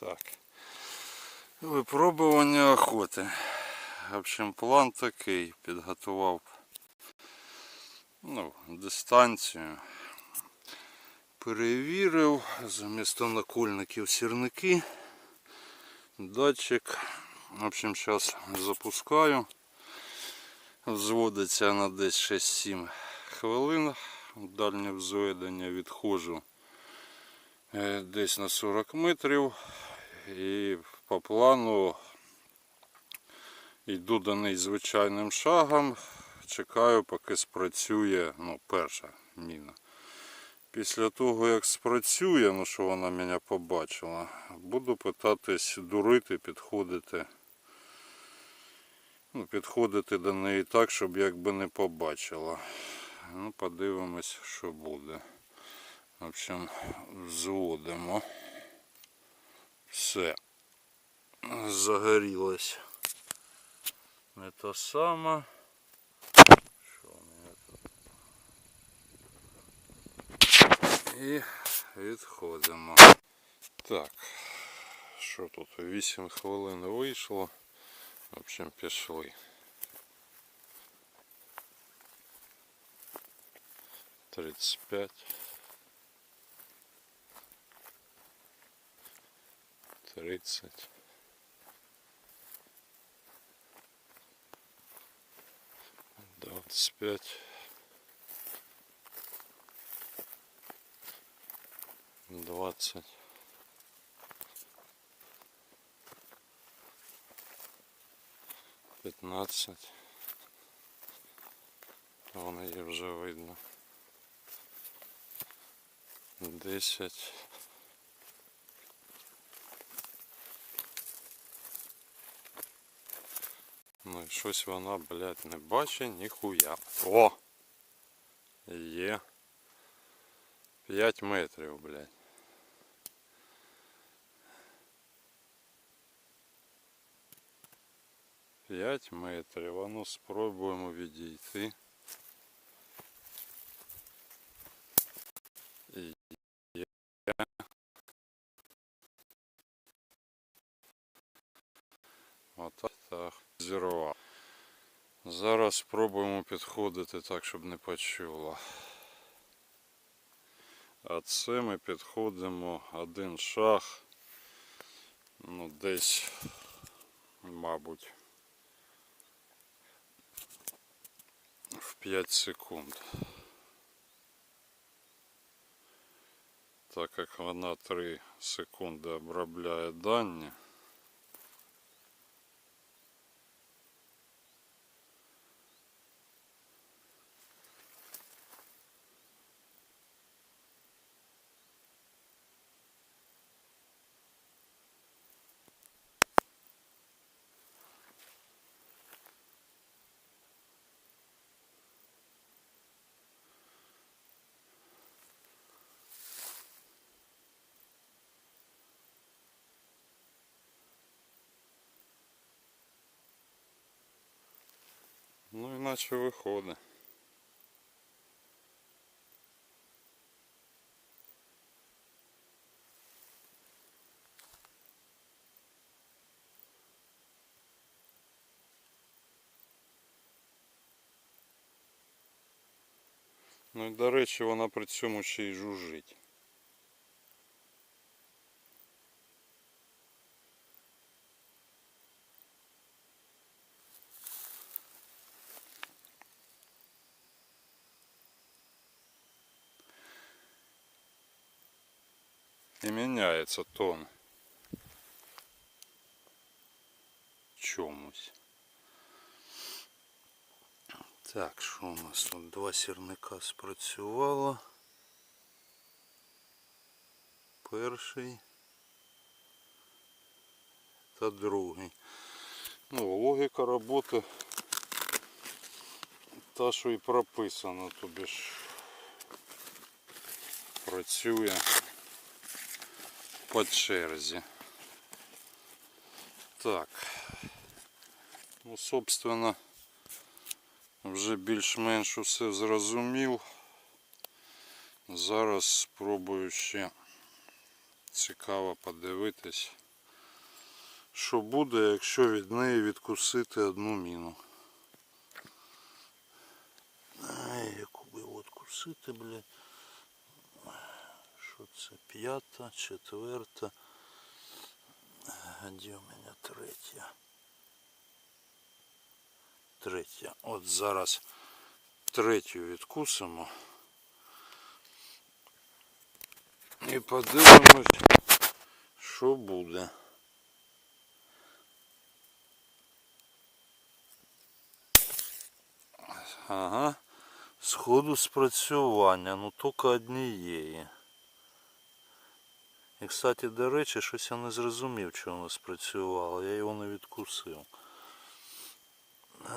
Так. Випробування охоти. В общем, план такий. Підготував ну, дистанцію. Перевірив замість накольників сірники. Датчик. В общем, зараз запускаю. Взводиться на десь 6-7 хвилин. Дальнє взведення відходжу е, десь на 40 метрів. І по плану йду до неї звичайним шагом. Чекаю, поки спрацює ну, перша міна. Після того, як спрацює, ну що вона мене побачила, буду питатись дурити, підходити. Ну, підходити до неї так, щоб якби не побачила. Ну, подивимось, що буде. В общем, взводимо. Все. Загорілось. Не то саме. Що у мене тут? І відходимо. Так, що тут? 8 хвилин вийшло. В общем, пішли. Тридцать пять. Тридцать. Двадцать пять. Двадцать. Пятнадцать. Вон її вже видно. Десять. Ну і щось вона, блядь, не бачить ніхуя. О! Є. 5 метрів, блядь. П'ять метрів. А ну спробуємо відійти. І є. Отак так. Зірвав. Зараз спробуємо підходити так, щоб не почула. А це ми підходимо один шаг. Ну, десь, мабуть, в 5 секунд. Так як вона 3 секунди обробляє дані. Ну іначе виходить. Ну і до речі, вона при цьому ще й жужжить. І міняється тон. Чомусь. Так, що у нас тут? Два сірника спрацювало. Перший та другий. Ну, логіка роботи та, що і прописано, тобі ж працює по черзі. Так. Ну, собственно, вже більш-менш усе зрозумів. Зараз спробую ще цікаво подивитись. що буде, якщо від неї відкусити одну міну. Ай, яку би от кусити, блядь. Що це? П'ята, четверта. Де у мене третя? Третя. От зараз третю відкусимо. І подивимось, що буде. Ага. Сходу спрацювання, ну тільки однієї. І, кстати, до речі, щось я не зрозумів, чи воно спрацювало. Я його не відкусив.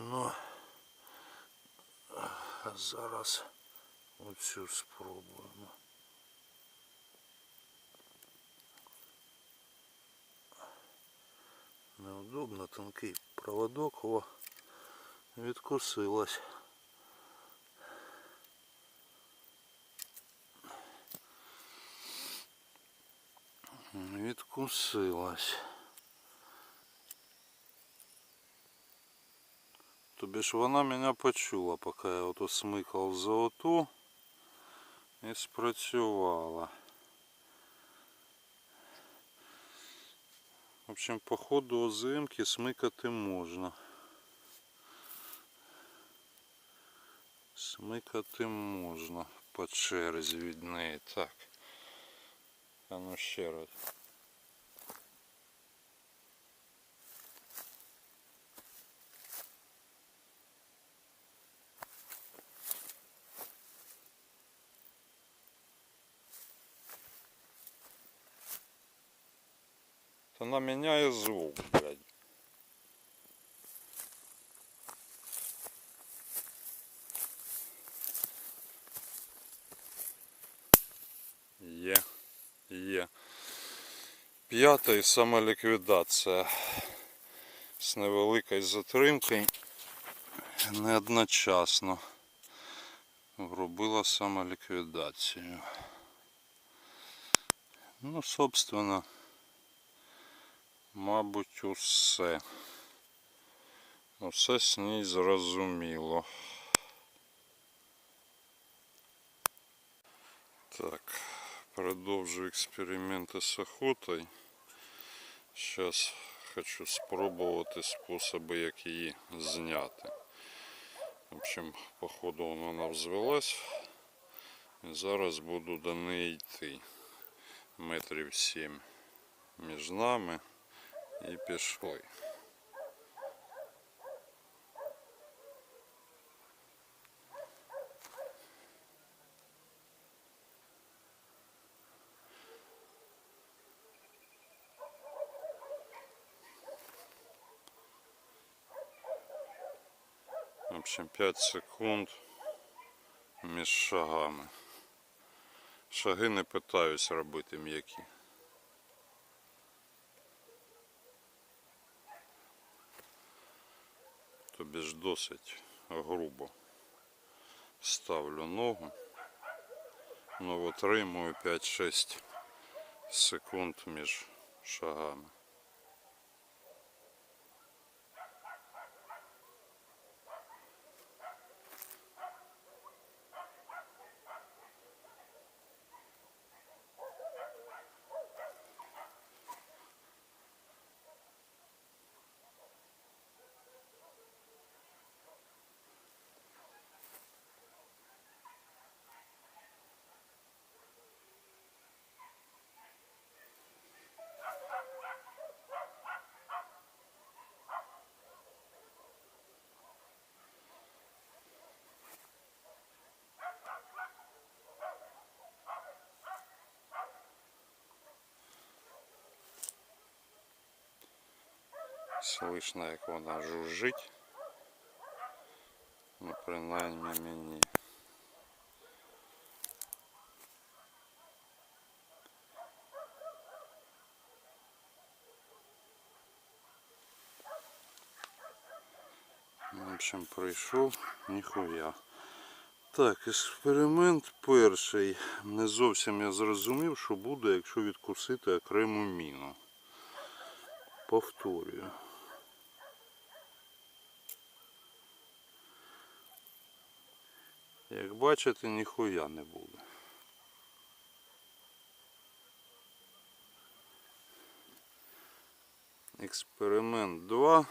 Ну, зараз оцю спробуємо. Неудобно, тонкий проводок, о, відкусилась. Відкусилась. Тобі ж вона мене почула, поки я ото смикав за оту і спрацювала. В общем, по ходу озимки смикати можна. Смикати можна по черзі від неї. Так. А ну ще раз. Она меняет звук, блядь. Є. П'ята і самоліквідація з невеликою затримкою не одночасно вробила самоліквідацію. Ну, собственно, мабуть, усе. Усе з ній зрозуміло. Так, продовжу експерименти з охотой. Зараз хочу спробувати способи, як її зняти. В общем, походу вона взвелась. І зараз буду до неї йти. Метрів сім між нами і пішли. В общем, 5 секунд між шагами. Шаги не питаюсь робити м'які. Тобі ж досить грубо ставлю ногу, ну витримую 5-6 секунд між шагами. Слышно, як вона жужжить. Ну, принаймні мені. В общем, прийшов ніхуя. Так, експеримент перший. Не зовсім я зрозумів, що буде, якщо відкусити окрему міну. Повторюю. Як бачите, ніхуя не буде. Експеримент 2.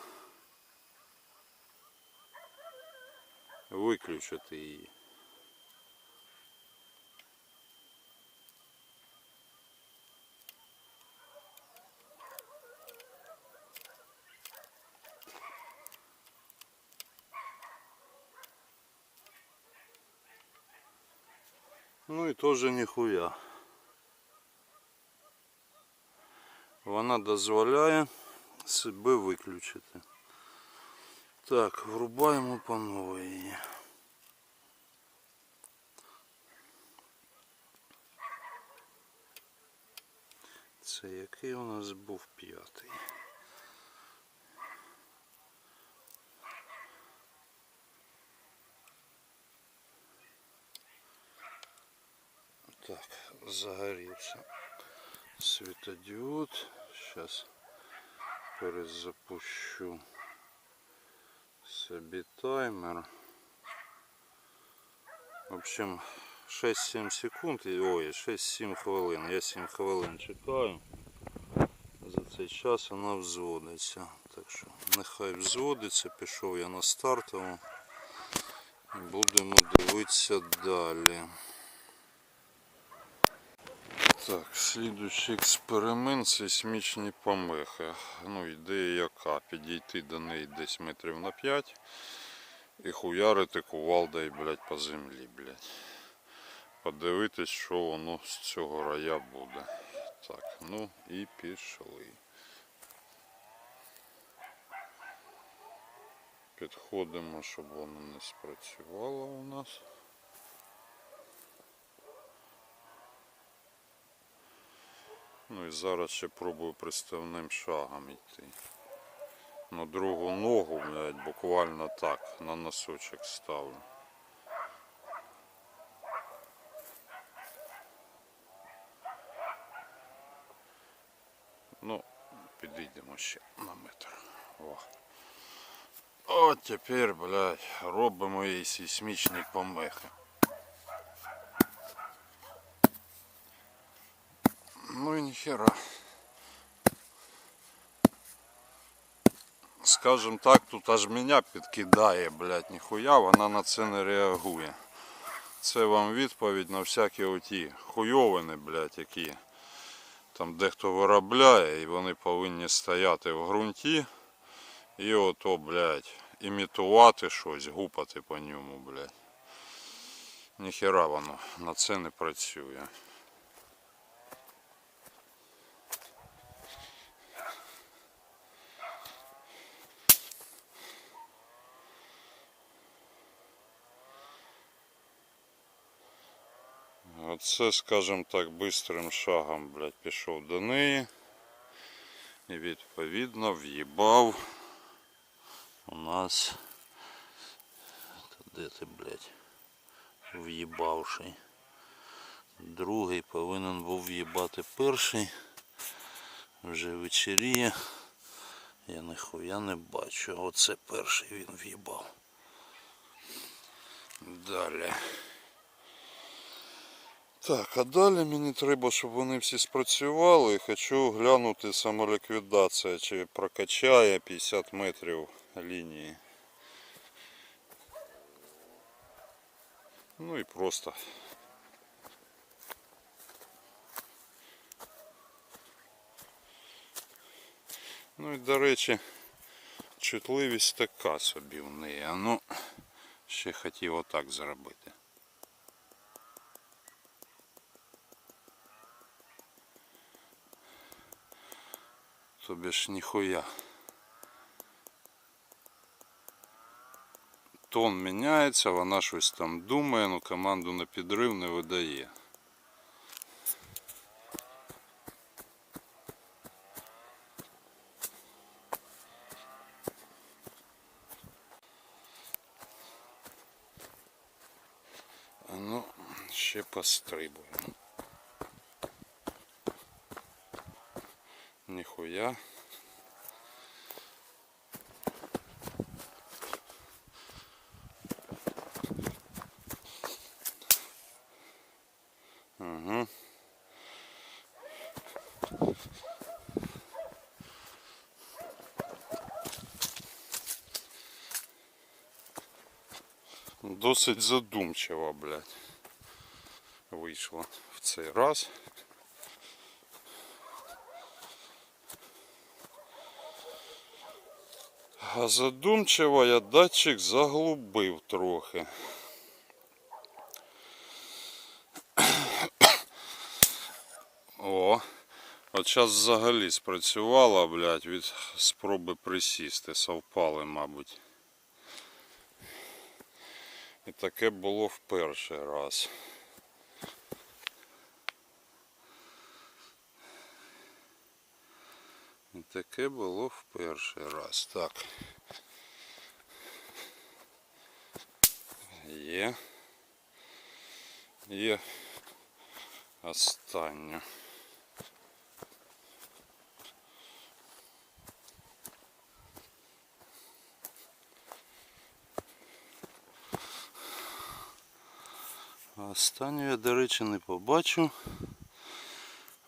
Виключити її. І ніхуя. Вона дозволяє себе виключити. Так, врубаємо по новій. Це який у нас був п'ятий? Так, загорівся світодіод. Сейчас перезапущу собі таймер. В общем, 6-7 секунд, ой, 6-7 хвилин. Я 7 хвилин чекаю. За цей час вона взводиться. Так що нехай взводиться, пішов я на стартову. Будемо дивитися далі. Так, слідуючий експеримент сейсмічні помехи. Ну, ідея яка? Підійти до неї десь метрів на 5 і хуярити кувалдою, блядь, по землі, блядь. Подивитись, що воно з цього рая буде. Так, ну і пішли. Підходимо, щоб воно не спрацювало у нас. Ну і зараз ще пробую приставним шагом йти. На другу ногу, блядь, буквально так, на носочок ставлю. Ну, підійдемо ще на метр. О. От тепер, блядь, робимо їй сейсмічні помехи. Ну и нихера. Скажем так, тут аж мене підкидає, блядь, ніхуя, вона на це не реагує. Це вам відповідь на всякі оті хуйовини, блядь, які там дехто виробляє і вони повинні стояти в ґрунті і ото, блядь, імітувати щось, гупати по ньому, блядь. Ніхера воно на це не працює. Оце, скажімо так, бистрим шагом, блядь, пішов до неї. І відповідно в'їбав у нас. Де ти, блядь? В'їбавший. Другий повинен був в'їбати перший. Вже вечеріє. Я ніхуя не бачу. Оце перший він в'їбав. Далі. Так, а далі мені треба, щоб вони всі спрацювали. Хочу глянути самоліквідація, чи прокачає 50 метрів лінії. Ну і просто. Ну і до речі, чутливість така собі в неї. А ну, ще хотів отак зробити. Тобі ж ніхуя. Тон міняється, вона щось там думає, але команду на підрив не видає. Ну, ще пострибуємо. своя. Угу. Досить задумчиво, блядь, вийшло в цей раз. Задумчиво я датчик заглубив трохи. О, от зараз взагалі спрацювала, блядь, від спроби присісти. Совпали, мабуть. І таке було в перший раз. Таке було в перший раз. Так. Є. Є останню. А Останню я, до речі, не побачу,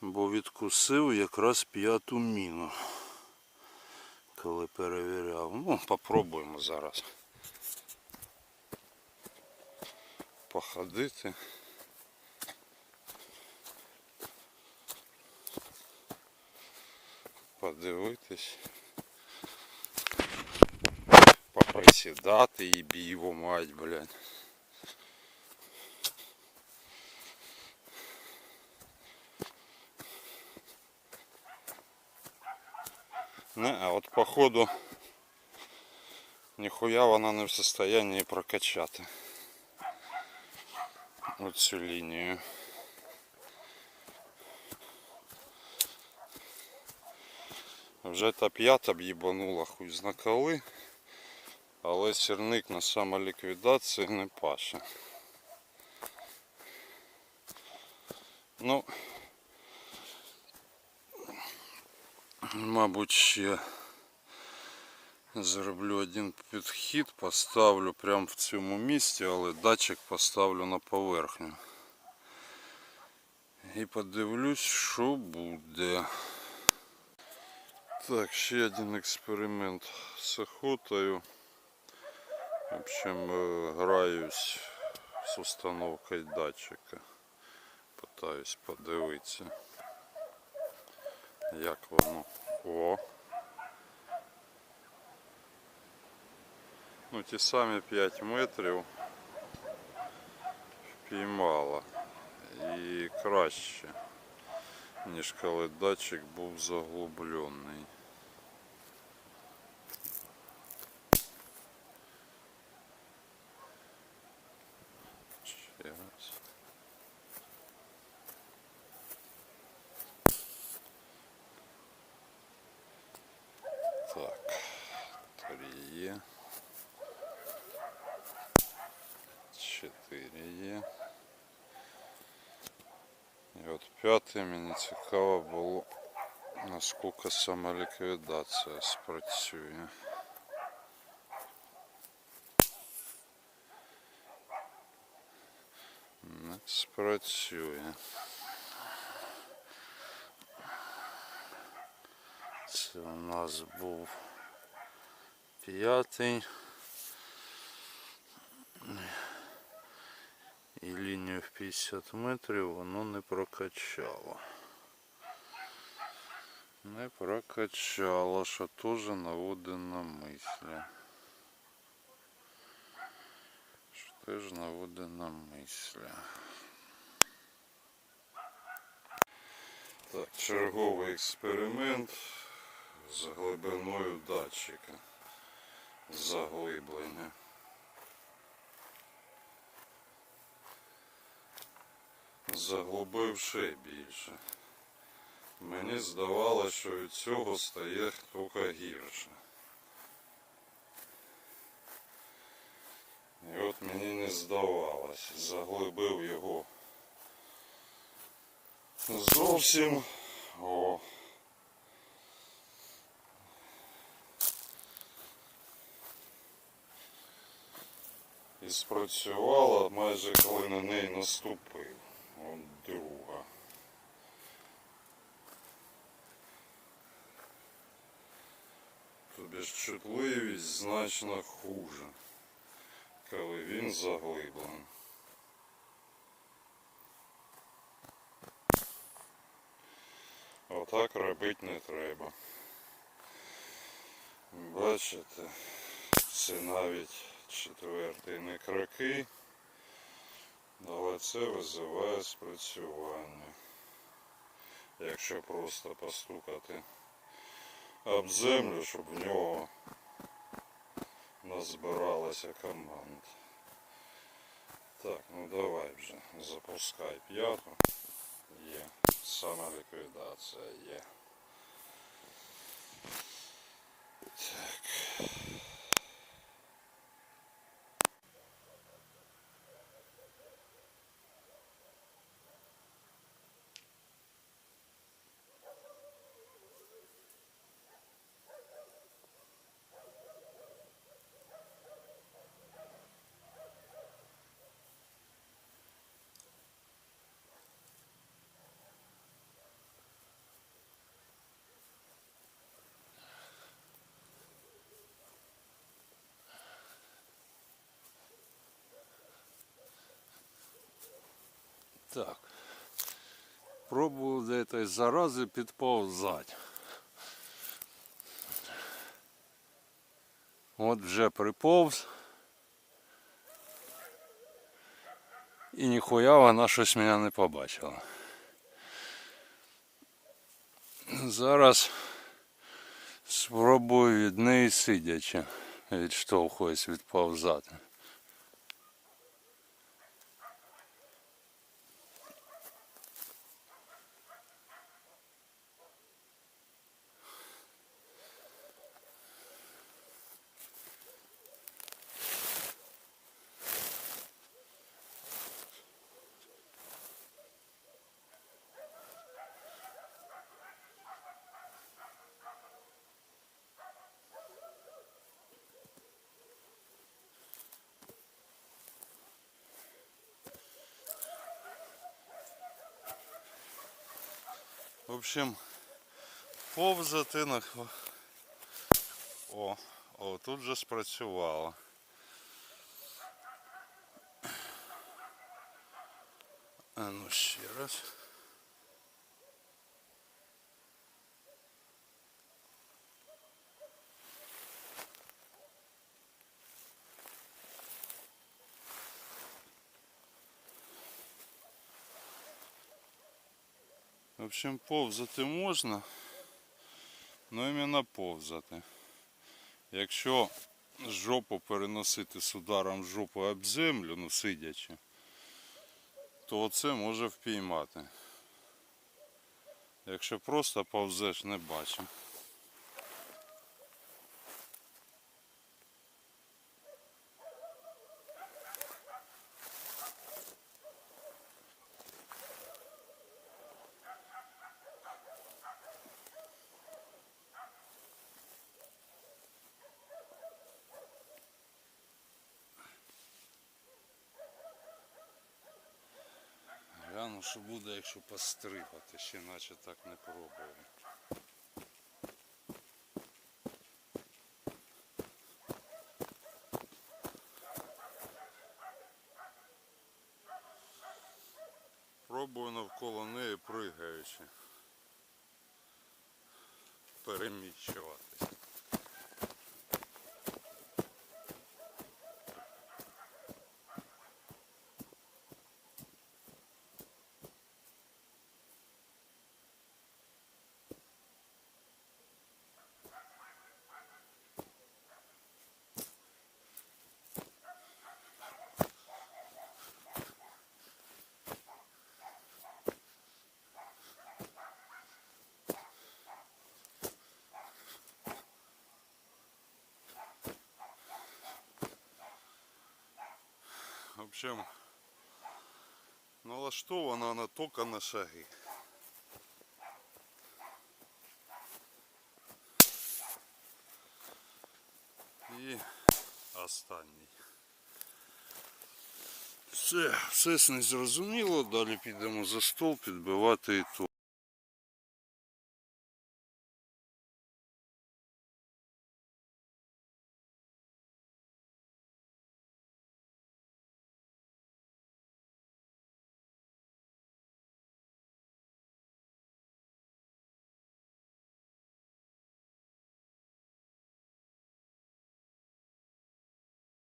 бо відкусив якраз п'яту міну, коли перевіряв. Ну, попробуємо зараз походити. Подивитись. Поприсідати і бійво мать, блядь. Не, а от походу ніхуя вона не в состоянии прокачати оцю лінію. Вже та п'ята б їбанула хуй зна коли, але сірник на самоліквідації не паше. Ну, Мабуть, ще зроблю один підхід, поставлю прямо в цьому місці, але датчик поставлю на поверхню. І подивлюсь, що буде. Так, ще один експеримент з охотою. В общем, е, граюсь з установкою датчика. Пытаюсь подивитися як воно. О. Ну ті самі 5 метрів впіймала. І краще, ніж коли датчик був заглублений. І от п'яте мені цікаво було, наскільки самоліквідація спрацює. Не спрацює. Це у нас був п'ятий. 50 метрів воно не прокачало. Не прокачало, що теж наводить на мислі. Що теж наводить на мислі. Так, черговий експеримент з глибиною датчика. Заглиблення. Заглубив ще більше. Мені здавалося, що від цього стає тільки гірше. І от мені не здавалось. Заглибив його зовсім. О. І спрацювала майже коли на неї наступив. От друга. Безчутливість значно хуже, коли він заглиблений. Отак робити не треба. Бачите, це навіть четвертий не кроки, але це визиває спрацювання. Якщо просто постукати об землю, щоб в нього назбиралася команд. Так, ну давай вже, запускай п'яту. Є. Самоліквідація є. Так. Так. Пробую до этой заразы підповзати. От вже приповз. І ніхуя вона щось мене не побачила. Зараз спробую від неї сидячи відштовхуюсь відповзати. В общем, повзати на О, о, тут же спрацювало. А ну ще раз. В общем, повзати можна, але іменно повзати. Якщо жопу переносити з ударом жопи об землю, ну сидячи, то оце може впіймати. Якщо просто повзеш, не бачу. Що буде, якщо пострибати, ще наче так не пробував. Пробую навколо неї пригаючи. Переміщуватись. Общем, налаштована она только на шаги. І останній. Все, все не зрозуміло, далі підемо за стол підбивати ітог.